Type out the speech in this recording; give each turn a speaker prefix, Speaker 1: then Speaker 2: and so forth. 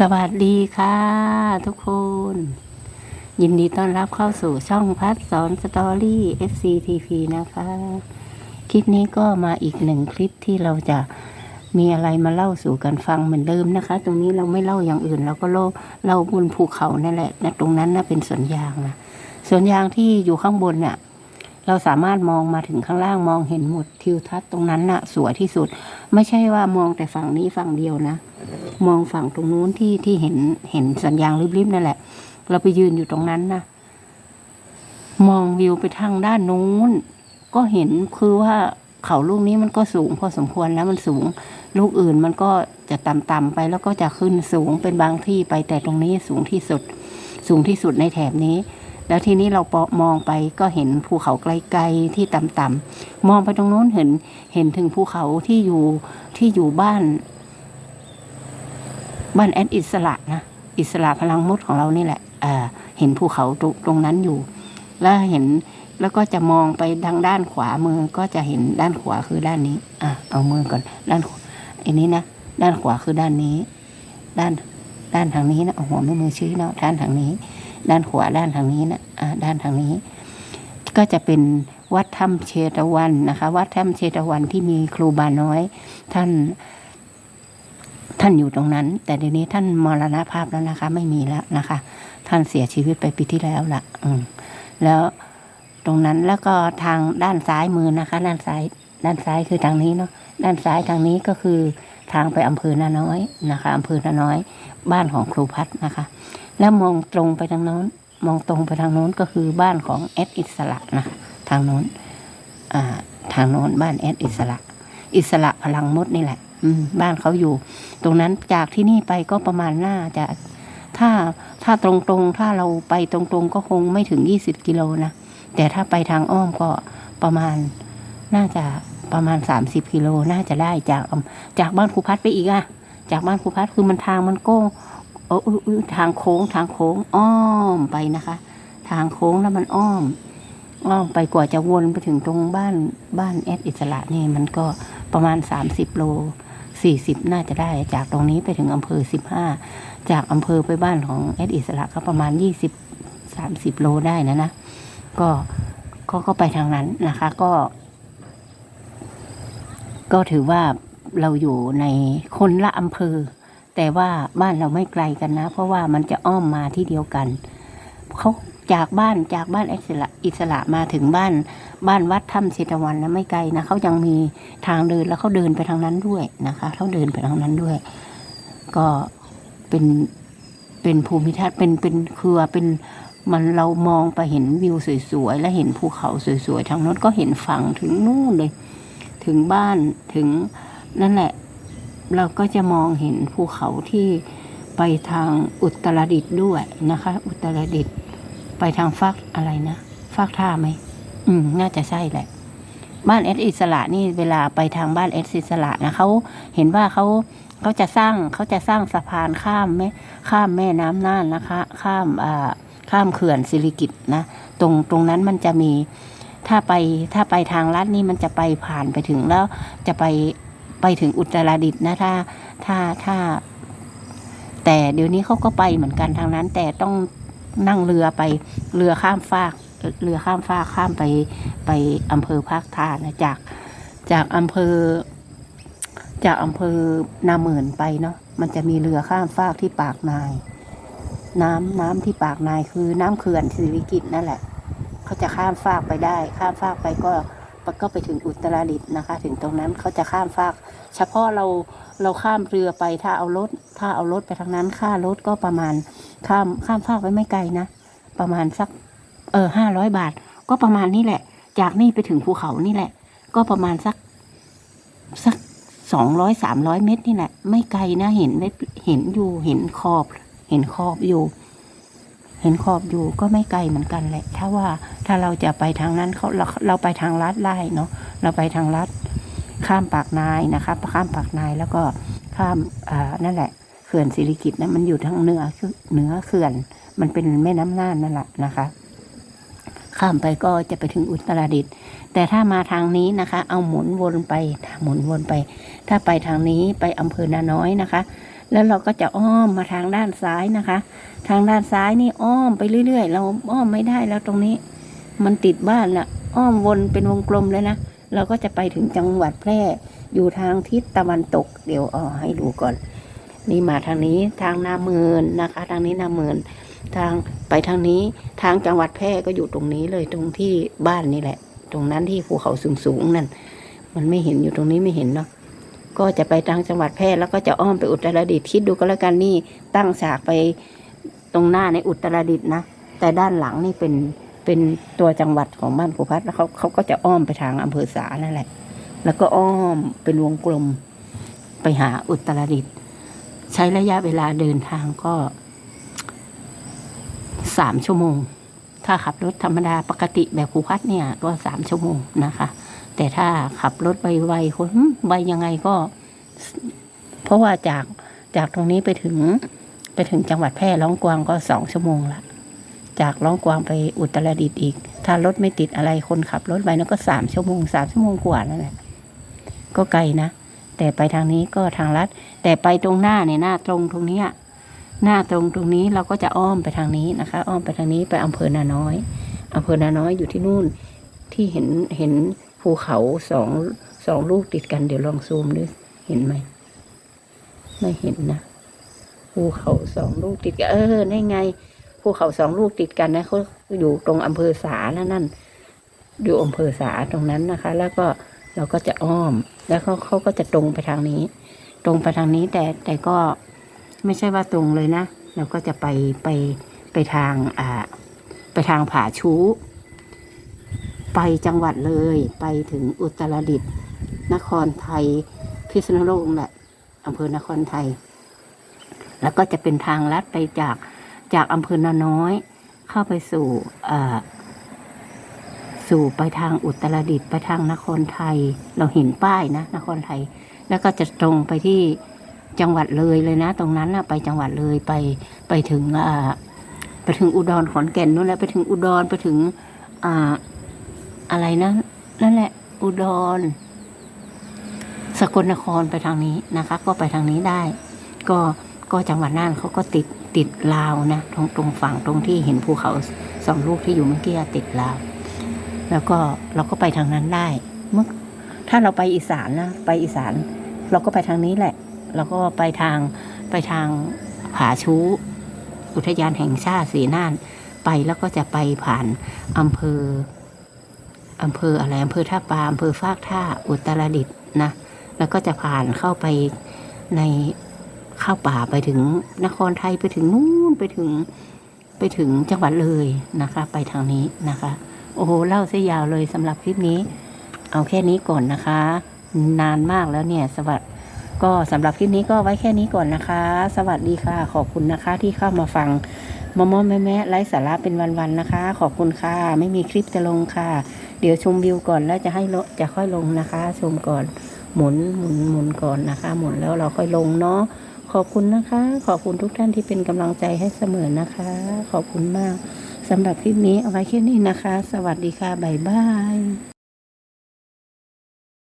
Speaker 1: สวัสดีค่ะ ทุกคน ยินดีต้อนรับเข้าสู่ช่องพัดสอนสตอรี่ FCTV นะคะ คลิปนี้ก็มาอีกหนึ่งคลิปที่เราจะมีอะไรมาเล่าสู่กันฟังเหมือนเดิมนะคะ ตรงนี้เราไม่เล่าอย่างอื่นเราก็เล่าเล่าบนภูเขานั่นแหละนะตรงนั้นน่ะเป็นสวนยางนะสวนยางที่อยู่ข้างบนเนี่ยเราสามารถมองมาถึงข้างล่างมองเห็นหมดทิวทัศน์ตรงนั้นน่ะ สวยที่สุด ไม่ใช่ว่ามองแต่ฝั่งนี้ฝั่งเดียวนะ มองฝั่งตรงนู้นที่ที่เห็นเห็นสัญญาณริบๆนั่นแหละ เราไปยืนอยู่ตรงนั้นนะมองวิวไปทางด้านนู้น ก็เห็นคือว่าเขาลูกนี้มันก็สูงพอสมควรแล้วมันสูง ลูกอื่นมันก็จะต่ำๆไปแล้วก็จะขึ้นสูงเป็นบางที่ไปแต่ตรงนี้สูงที่สุด สูงที่สุดในแถบนี้ แล้วทีนี้เราปอมองไปก็เห็นภูเขาไกลๆที่ต่ำๆมองไปตรงโน้นเห็นเห็นถึงภูเขาที่อยู่ที่อยู่บ้าน บ้านแอดอิสระนะอิสระพลังมดของเรานี่แหละเห็นภูเขาตรงตรงนั้นอยู่ แล้วเห็นแล้วก็จะมองไปทางด้านขวามือก็จะเห็นด้านขวาคือด้านนี้อะเอามือก่อนด้านอันนี้นะด้านขวาคือด้านนี้ ด้านด้านทางนี้นะเอาหัวแม่มือชี้เนาะด้านทางนี้ ด้านขวาด้านทางนี้นะอ่าด้านทางนี้ ก็จะเป็นวัดถ้ำเชตวันนะคะ วัดถ้ำเชตวันที่มีครูบาน้อย ท่าน ท่านอยู่ตรงนั้น แต่เดี๋ยวนี้ท่านมรณภาพแล้วนะคะ ไม่มีแล้วนะคะ ท่านเสียชีวิตไปปีที่แล้วละอืมแล้วตรงนั้นแล้วก็ทางด้านซ้ายมือนะคะ ด้านซ้ายด้านซ้ายคือทางนี้เนาะด้านซ้ายทางนี้ก็คือทางไปอำเภอนาน้อยนะคะอำเภอนาน้อย บ้านของครูพัฒน์นะคะ แล้วมองตรงไปทางโน้น มองตรงไปทางโน้นก็คือบ้านของแอดอิสระนะคะทางโน้นอ่าทางโน้นบ้านแอดอิสระ อิสระพลังมดนี่แหละ อืมบ้านเขาอยู่ ตรงนั้นจากที่นี่ไปก็ประมาณน่าจะถ้าถ้าตรงๆ ถ้าเราไปตรงๆ ก็คงไม่ถึงยี่สิบกิโลนะ แต่ถ้าไปทางอ้อมก็ประมาณน่าจะประมาณสามสิบกิโลน่าจะได้จากจากบ้านครูพัดไปอีกอะจากบ้านครูพัดคือมันทางมันโก้งเอออุ๊ยอุ๊ยทางโค้งทางโค้งอ้อมไปนะคะ ทางโค้งแล้วมันอ้อม อ้อมไปกว่าจะวนไปถึงตรงบ้านบ้านแอดอิสระนี่มันก็ประมาณสามสิบโล สี่สิบน่าจะได้ จากตรงนี้ไปถึงอำเภอสิบห้าจากอำเภอไปบ้านของแอดอิสระก็ประมาณยี่สิบสามสิบโลได้นะนะก็ก็ก็ไปทางนั้นนะคะก็ ก็ถือว่าเราอยู่ในคนละอำเภอ แต่ว่าบ้านเราไม่ไกลกันนะ เพราะว่ามันจะอ้อมมาที่เดียวกันเขา จากบ้านจากบ้านอิสระอิสระมาถึงบ้าน บ้านวัดถ้ำเชตวันนะไม่ไกลนะเขายังมีทางเดินแล้วเขาเดินไปทางนั้นด้วยนะคะเขาเดินไปทางนั้นด้วย ก็เป็นเป็นภูมิทัศน์เป็นเป็นคือเป็นมันเรามองไปเห็นวิวสวยๆและเห็นภูเขาสวยๆทางโน้นก็เห็นฝั่งถึงนู่นเลย ถึงบ้านถึงนั่นแหละ เราก็จะมองเห็นภูเขาที่ไปทางอุตรดิตถ์ด้วยนะคะ อุตรดิตถ์ ไปทางฟากอะไรนะฟากท่าไหมอืม น่าจะใช่แหละ บ้านเอสอิสระนี่เวลาไปทางบ้านเอสอิสระนะเขาเห็นว่าเขาเขาจะสร้างเขาจะสร้างสะพานข้ามแม่ข้ามแม่น้ำน่านนะคะ ข้ามอ่าข้ามเขื่อนสิริกิตนะตรงตรงนั้นมันจะมีถ้าไปถ้าไปทางลัดนี่มันจะไปผ่านไปถึงแล้วจะไปไปถึงอุตรดิตถ์นะถ้าถ้าถ้า แต่เดี๋ยวนี้เขาก็ไปเหมือนกันทางนั้น แต่ต้อง นั่งเรือไปเรือข้ามฟากเรือข้ามฟากข้ามไปไปอำเภอภาคท่านะจากจากอำเภอ จากอำเภอนาหมื่นไปเนาะมันจะมีเรือข้ามฟากที่ปากนาย น้ำน้ำที่ปากนายคือน้ำเขื่อนสิริกิตนั่นแหละเขาจะข้ามฟากไปได้ ข้ามฟากไปก็ก็ไปถึงอุตรดิตถ์นะคะ ถึงตรงนั้นเขาจะข้ามฟาก เฉพาะเราเราข้ามเรือไปถ้าเอารถถ้าเอารถไปทางนั้นค่ารถก็ประมาณ ข้ามข้ามฟากไปไม่ไกลนะ ประมาณสัก เออห้าร้อยบาท ก็ประมาณนี้แหละ จากนี่ไปถึงภูเขานี่แหละ ก็ประมาณสักสักสองร้อยสามร้อยเมตรนี่แหละ ไม่ไกลนะเห็นไม่เห็นอยู่เห็นขอบ เห็นขอบอยู่ เห็นขอบอยู่ก็ไม่ไกลเหมือนกันแหละ ถ้าว่าถ้าเราจะไปทางนั้นเขาเราเราไปทางลัดได้เนาะเราไปทางลัดข้ามปากนายนะคะข้ามปากนายแล้วก็ข้ามอ่านั่นแหละ ขื่อนสิริกิตนะมันอยู่ทางเหนือเหนือเขื่อน มันเป็นแม่น้ำน่านนั่นแหละนะคะ ข้ามไปก็จะไปถึงอุตรดิตถ์แต่ถ้ามาทางนี้นะคะ เอาหมุนวนไปหมุนวนไป ถ้าไปทางนี้ไปอำเภอนาน้อยนะคะ แล้วเราก็จะอ้อมมาทางด้านซ้ายนะคะ ทางด้านซ้ายนี่อ้อมไปเรื่อย ๆ เราอ้อมไม่ได้แล้วตรงนี้ มันติดบ้านละอ้อมวนเป็นวงกลมเลยนะเราก็จะไปถึงจังหวัดแพร่อยู่ทางทิศตะวันตก เดี๋ยวเอาให้ดูก่อน นี่มาทางนี้ทางนาเมืนนะคะ ทางนี้นาเมืนทางไปทางนี้ทางจังหวัดแพร่ก็อยู่ตรงนี้เลยตรงที่บ้านนี่แหละ ตรงนั้นที่ภูเขาสูงๆนั่นมันไม่เห็นอยู่ตรงนี้ไม่เห็นเนาะก็จะไปทางจังหวัดแพร่แล้วก็จะอ้อมไปอุตรดิตถ์คิดดูก็แล้วกันนี่ตั้งฉากไปตรงหน้าในอุตรดิตถ์นะแต่ด้านหลังนี่เป็นเป็นตัวจังหวัดของบ้านครูพัฒน์แล้วเขาเขาก็จะอ้อมไปทางอำเภอสานั่นแหละ แล้วก็อ้อมเป็นวงกลมไปหาอุตรดิตถ์ ใช้ระยะเวลาเดินทางก็สามชั่วโมง ถ้าขับรถธรรมดาปกติแบบครูพัฒน์เนี่ย ก็สามชั่วโมงนะคะ แต่ถ้าขับรถไวๆคนไวยังไงก็ เพราะว่าจากจากตรงนี้ไปถึงไปถึงจังหวัดแพร่ร้องกวางก็สองชั่วโมงละจากร้องกวางไปอุตรดิตถ์อีก ถ้ารถไม่ติดอะไรคนขับรถไปนั่นก็สามชั่วโมงสามชั่วโมงกว่านั่นแหละก็ไกลนะ แต่ไปทางนี้ก็ทางลัด แต่ไปตรงหน้าเนี่ยหน้าตรงตรงนี้หน้าตรงตรงนี้เราก็จะอ้อมไปทางนี้นะคะ อ้อมไปทางนี้ไปอำเภอนาน้อยอำเภอนาน้อยอยู่ที่นู่นที่เห็นเห็นภูเขาสองสองลูกติดกันเดี๋ยวลองซูมดูเห็นไหมไม่เห็นนะภูเขาสองลูกติดกันเออนี่ไงภูเขาสองลูกติดกันนะเขาอยู่ตรงอำเภอสาแล้วนั่นอยู่อำเภอสาตรงนั้นนะคะ แล้วก็เราก็จะอ้อม แล้วเขาเขาก็จะตรงไปทางนี้ ตรงไปทางนี้แต่แต่ก็ไม่ใช่ว่าตรงเลยนะ เราก็จะไปไปไปทางอ่าไปทางผาชูไปจังหวัดเลยไปถึงอุตรดิตถ์นครไทยพิษณุโลกแหละอำเภอนครไทย แล้วก็จะเป็นทางลัดไปจากจากอำเภอนาน้อย เข้าไปสู่อ่า สู่ไปทางอุตรดิตถ์ไปทางนครไทย เราเห็นป้ายนะ นครไทย แล้วก็จะตรงไปที่จังหวัดเลยเลยนะ ตรงนั้นนะไปจังหวัดเลยไปไปถึงอ่าไปถึงอุดรขอนแก่นนู่นแหละไปถึงอุดรไปถึงอ่าอะไรนะนั่นแหละ อุดร สกลนครไปทางนี้นะคะ ก็ไปทางนี้ได้ ก็ก็จังหวัดน่านเขาก็ติดติดลาวนะ ตรงตรงฝั่งตรงที่เห็นภูเขาสองลูกที่อยู่เมื่อกี้ติดลาว แล้วก็เราก็ไปทางนั้นได้เมื่อถ้าเราไปอีสานนะไปอีสาน เราก็ไปทางนี้แหละ เราก็ไปทางไปทางผาชู้ อุทยานแห่งชาติสีน่าน ไปแล้วก็จะไปผ่านอำเภออำเภออะไรอำเภอท่าปาอำเภอฟากท่าอุตรดิตถ์นะ แล้วก็จะผ่านเข้าไปในเข้าป่าไปถึงนครไทยไปถึงนู่นไปถึงไปถึงจังหวัดเลยนะคะ ไปทางนี้นะคะ โอ้โหเล่าซะยาวเลยสำหรับคลิปนี้ เอาแค่นี้ก่อนนะคะ นานมากแล้วเนี่ย สวัสดีก็สำหรับคลิปนี้ก็ไว้แค่นี้ก่อนนะคะ สวัสดีค่ะ ขอบคุณนะคะที่เข้ามาฟังมอมอแม่แม่ไร้สาระเป็นวันๆนะคะ ขอบคุณค่ะ ไม่มีคลิปจะลงค่ะ เดี๋ยวชมวิวก่อนแล้วจะให้จะค่อยลงนะคะ ชมก่อนหมุนหมุนหมุนก่อนนะคะ หมุนแล้วเราค่อยลงเนาะขอบคุณนะคะ ขอบคุณทุกท่านที่เป็นกำลังใจให้เสมอนะคะ ขอบคุณมาก สำหรับคลิปนี้เอาไว้แค่นี้นะคะ สวัสดีค่ะ บ๊ายบาย